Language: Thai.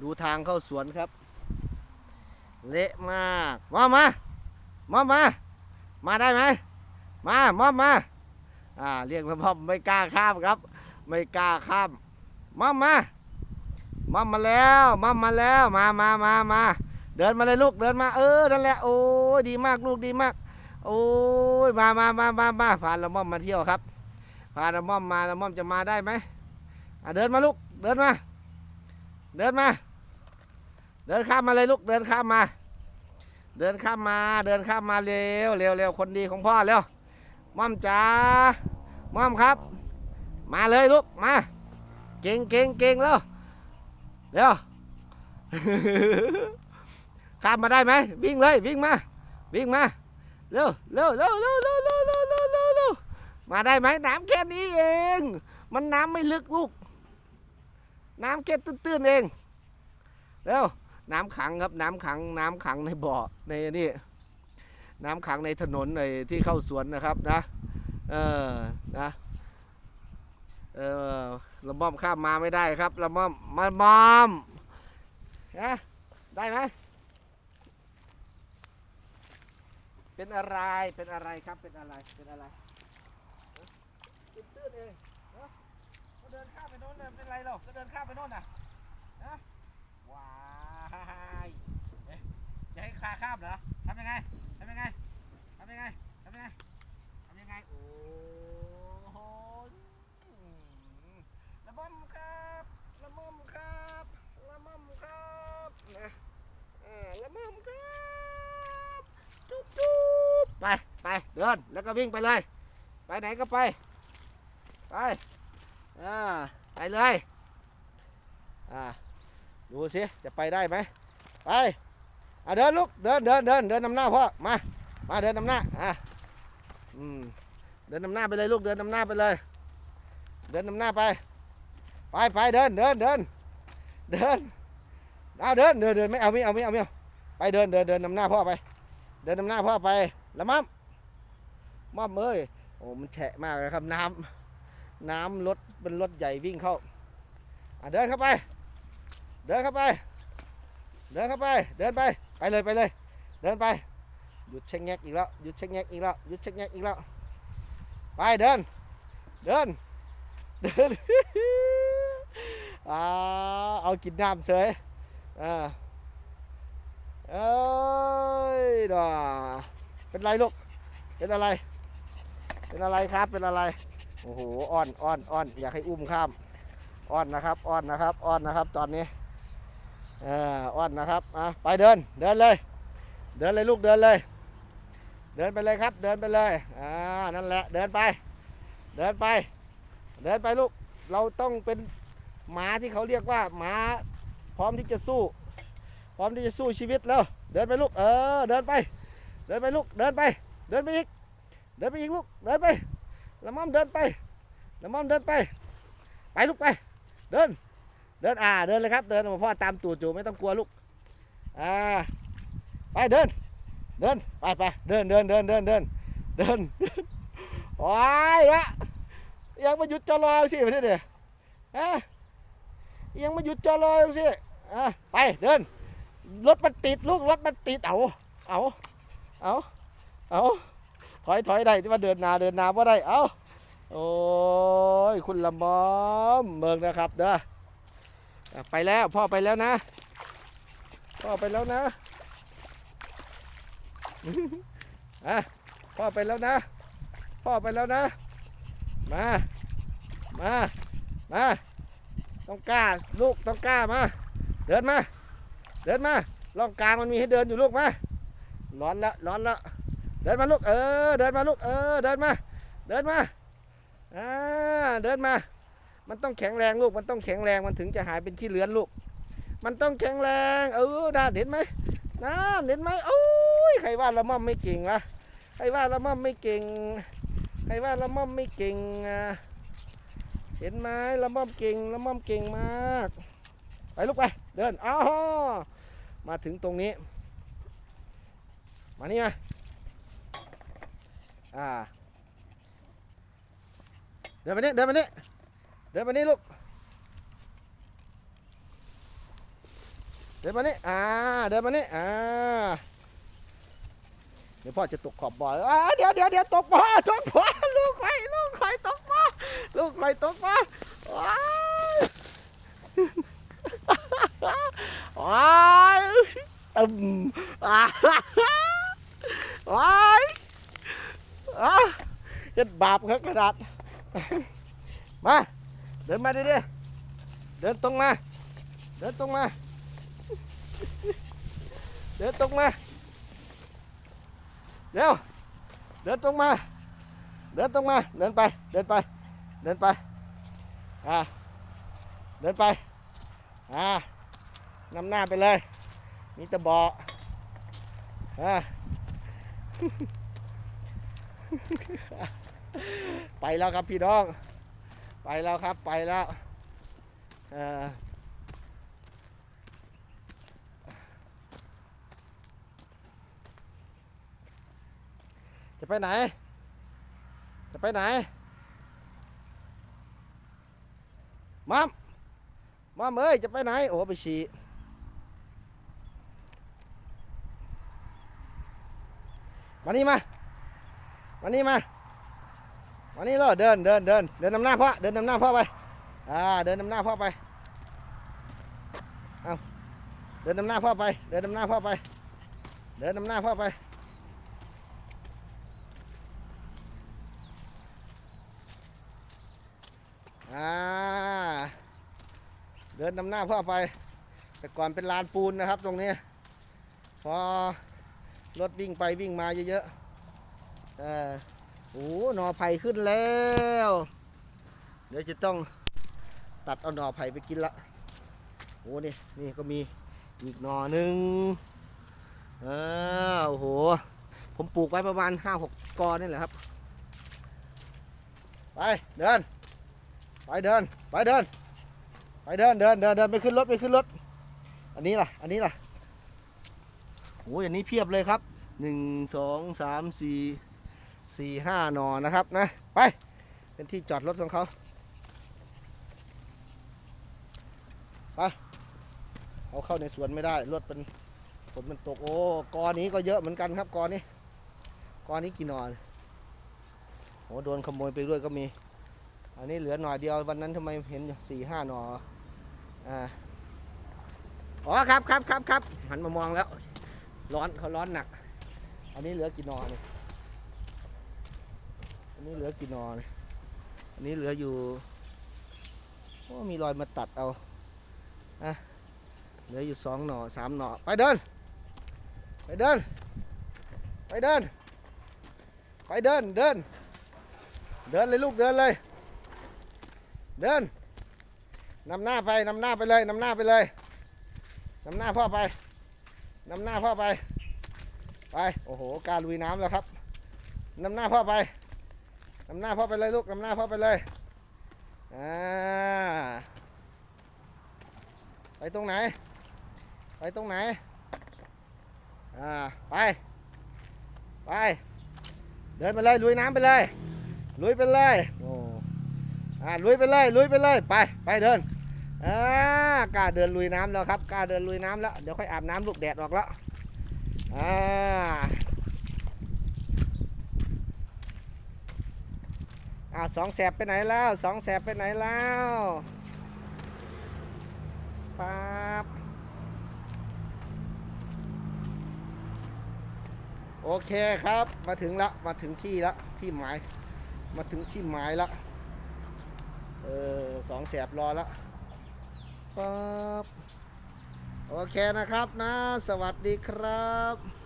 ดูทางเข้าสวนครับ เละมากมอมมามอมมา มาได้ไหมมามอมมาอ่าเรียกมามอมไม่กล้าข้ามครับ ไม่กล้าข้ามมอมมามอมมาแล้วมอมมาแล้วมามามามาเดินมาเลยลูกเดินมาเออนั่นแหละโอ้ยดีมากลูกดีมาก โอ้ยมามามามามาพาละม่อมมาเที่ยวครับพาละม่อมมาละม่อมจะมาได้ไหมอะเดินมาลูกเดินมา เดินมา เดินข้ามมาเลยลูก เดินข้ามมา เดินข้ามมา เดินข้ามมาเร็วเร็วเร็วคนดีของพ่อเร็วม่อมจ๋าม่อมครับ มาเลยลูก มา เก่งเก่งเก่งแล้วเร็วข้ามมาได้ไหมวิ่งเลยวิ่งมา วิ่งมาเร็วเร็วเร็วเร็วเร็วเร็วเร็วเร็วเร็วเร็วมาได้ไหมน้ำแค่นี้เอง มันน้ำไม่ลึกลูก น้ำแค่ตื้นๆเองเร็วน้ำขังครับน้ำขังน้ำขังในบ่อในนี่น้ำขังในถนนในที่เข้าสวนนะครับนะเออนะเออละม่อมข้ามมาไม่ได้ครับละม่อมมาม่อมนะได้ไหมเป็นอะไรเป็นอะไรครับเป็นอะไรเป็นอะไรตื้นๆเองเนอะก็เดินข้ามไปโน่นเลยเป็นไรหรอ ก็เดินข้ามไปโน่นน่ะฮะว้ายเอ๊ะจะให้คาข้ามเหรอทำยังไงทำยังไงทำยังไงทำยังไงทำยังไง โอ้โหอืมละม่อมครับละม่อมครับละม่อมครับนะเออละม่อมครับจุ๊บจุ๊บไปไปเดินแล้วก็วิ่งไปเลย ไปไหนก็ไป ไปอ่าไปเลย อ่าดูสิจะไปได้ไหมไปอะเดินลูกเดินเดินเดินเดินนำหน้าพ่อมามาเดินนำหน้าอะอืมเดินนำหน้าไปเลยลูกเดินนำหน้าไปเลย เดินนำหน้าไปไปไปเดินเดินเดินเดินเอาเดินเดินเดินไม่เอาไม่เอาไม่เอาไม่เอาไปเดินเดินเดินนำหน้าพ่อไป เดินนำหน้าพ่อไปล้วมั่มมั่มเอ้ยโอ้มันแฉะมากเลยครับน้ำน้ำรถเป็นรถใหญ่วิ่งเข้าอะเดินเข้าไป เดินเข้าไป เดินเข้าไป เดินไป ไปเลยไปเลย เดินไป หยุดเช็คแงกอีกแล้ว หยุดเช็คแงกอีกแล้ว หยุดเช็คแงกอีกแล้ว ไปเดิน เดิน เดินอ่าเอากินน้ำเฉยอ่าเอ้ยดอเป็นไรลูก เป็นอะไร เป็นอะไรครับ เป็นอะไร โอ้โหอ้อนอ้อนอ้อน อยากให้อุ้มข้ามอ้อนนะครับอ้อนนะครับอ้อนนะครับ ตอนนี้ อออ้อนนะครับอะไปเดินเดินเลย เดินเลยลูกเดินเลย เดินไปเลยครับ เดินไปเลยอ่านั่นแหละเดินไป เดินไป เดินไปลูกเราต้องเป็นหมาที่เขาเรียกว่าหมาพร้อมที่จะสู้ พร้อมที่จะสู้ชีวิตแล้วเดินไปลูกเออเดินไป เดินไปลูกเดินไป เดินไปอีก เดินไปอีกลูกเดินไปละม่อมเดินไปละม่อมเดินไป ไปลูกไป เดิน เดินอ่าเดินเลยครับ เดินพ่อตามตูดอยู่ไม่ต้องกลัวลูกอ่าไปเดิน เดินไปไปเดินเดินเดินเดินเดินเดินเดินโอ้ยละยังมาหยุดจอรอสิไปเดี๋ยวฮะยังมาหยุดจอรอสิอะไปเดินรถมันติดลูกรถมันติดเอาเอาเอาเอาถอยถอยได้ที่ว่าเดินนาเดินนาว่าได้เอาโอ้ยคุณละมอมเมืองนะครับเด้อ ไปแล้วพ่อไปแล้วนะ พ่อไปแล้วนะอะพ่อไปแล้วนะ พ่อไปแล้วนะ มา มา มา ต้องกล้าลูกต้องกล้ามา เดินมา เดินมาล่องกลางมันมีให้เดินอยู่ลูกมา ร้อนล้วร้อนล้วเดินมาลูก เออ เดินมาลูก เออ เดินมา เดินมา อ่า เดินมา มันต้องแข็งแรงลูก มันต้องแข็งแรง มันถึงจะหายเป็นขี้เลือนลูก มันต้องแข็งแรง เออดาเห็นไหมน้าเห็นไหมโอ้ย ใครว่าละม่อมไม่เก่งวะ ใครว่าละม่อมไม่เก่ง ใครว่าละม่อมไม่เก่งอะเห็นไหมละม่อมเก่งละม่อมเก่งมาก ไปลูกไป เดินอ้าวมาถึงตรงนี้ มานี่มาอ่า เดินไปนี่เดินไปนี่ เดินไปนี่ลูก เดินมานี่อ่า เดินมานี่อ่า เดี๋ยวพ่อจะตกขอบบ่ออ่าเดี๋ยวเดี๋ยวเดี๋ยวตกบ่อตกบ่อลูกไข่ลูกไข่ตกบ่อลูกไข่ตกบ่อว้ายว้ายตึมอ่าว้ายอ่าเฮ็ดบาปครับกระดาษ มา เดินมาดิดิเดินตรงมา เดินตรงมา เดินตรงมาเร็วเดินตรงมา เดินตรงมา เดินไป เดินไป เดินไป อ่า เดินไป อ่านำหน้าไปเลย มีตะบออ่าไปแล้วครับพี่น้อง ไปแล้วครับไปแล้วจะไปไหน จะไปไหน มัมมัมเอ้ย จะไปไหน โอ้ไปฉี่มานี่มา มานี่มา มานี่เลยเดินเดินเดินเดินนำหน้าพ่อเดินนำหน้าพ่อไปอ่าเดินนำหน้าพ่อไปเอาเดินนำหน้าพ่อไป เดินนำหน้าพ่อไป เดินนำหน้าพ่อไปอ่าเดินนำหน้าพ่อไป แต่ก่อนเป็นลานปูนนะครับตรงนี้ พอรถวิ่งไปวิ่งมาเยอะๆเออ โอ้หน่อไผ่ขึ้นแล้ว เดี๋ยวจะต้องตัดเอาหน่อไผ่ไปกินละโอ้นี่นี่ก็มีอีกหน่อหนึ่งอ่าโอ้โห ผมปลูกไว้ประมาณห้าหกกอนี่แหละครับ ไปเดิน ไปเดิน ไปเดิน ไปเดินเดินเดินเดินไปขึ้นรถไปขึ้นรถ อันนี้ล่ะ อันนี้ล่ะโอ้ยอันนี้เพียบเลยครับหนึ่งสองสามสี่ สี่ห้าหนอนะครับนะ ไป เป็นที่จอดรถของเขาไปเอาเข้าในสวนไม่ได้ รถเป็นฝนมันตก โอ้กอนี้ก็เยอะเหมือนกันครับกอนี้กอนี้กี่หนอนโอ้โดนขโมยไปด้วยก็มี อันนี้เหลือหน่อยเดียววันนั้นทำไมเห็นสี่ห้าหนออ่าอ๋อครับครับครับครับหันมามองแล้ว ร้อนเขาร้อนหนัก อันนี้เหลือกี่นอเนี่ย นนี้เหลือกี่หนอเนี่ยอันนี้เหลืออยู่โอ้มีรอยมาตัดเอาอะเหลืออยู่สองหน่อสามหน่อไปเดิน ไปเดิน ไปเดิน ไปเดิน เดิน เดินเลยลูกเดินเลย เดินนำหน้าไปนำหน้าไปเลยนำหน้าไปเลยนำหน้าพ่อไปนำหน้าพ่อไป ไป โอ้โห การลุยน้ำแล้วครับนำหน้าพ่อไป นำหน้าพ่อไปเลยลูกนำหน้าพ่อไปเลยอ่าไปตรงไหน ไปตรงไหนอ่าไป ไป เดินไปเลยลุยน้ำไปเลย ลุยไปเลยโอ้อ่าลุยไปเลยลุยไปเลยไปไปเดินอ่ากล้าเดินลุยน้ำแล้วครับกล้าเดินลุยน้ำแล้วเดี๋ยวค่อยอาบน้ำลูกแดดออกแล้วอ่า อ่าวสองแสบไปไหนแล้วสองแสบไปไหนแล้วปั๊บโอเคครับมาถึงล้วมาถึงที่ล้วที่หมายมาถึงที่หมายล้วเออสองแสบรอล้วปั๊บโอเคนะครับนะ สวัสดีครับ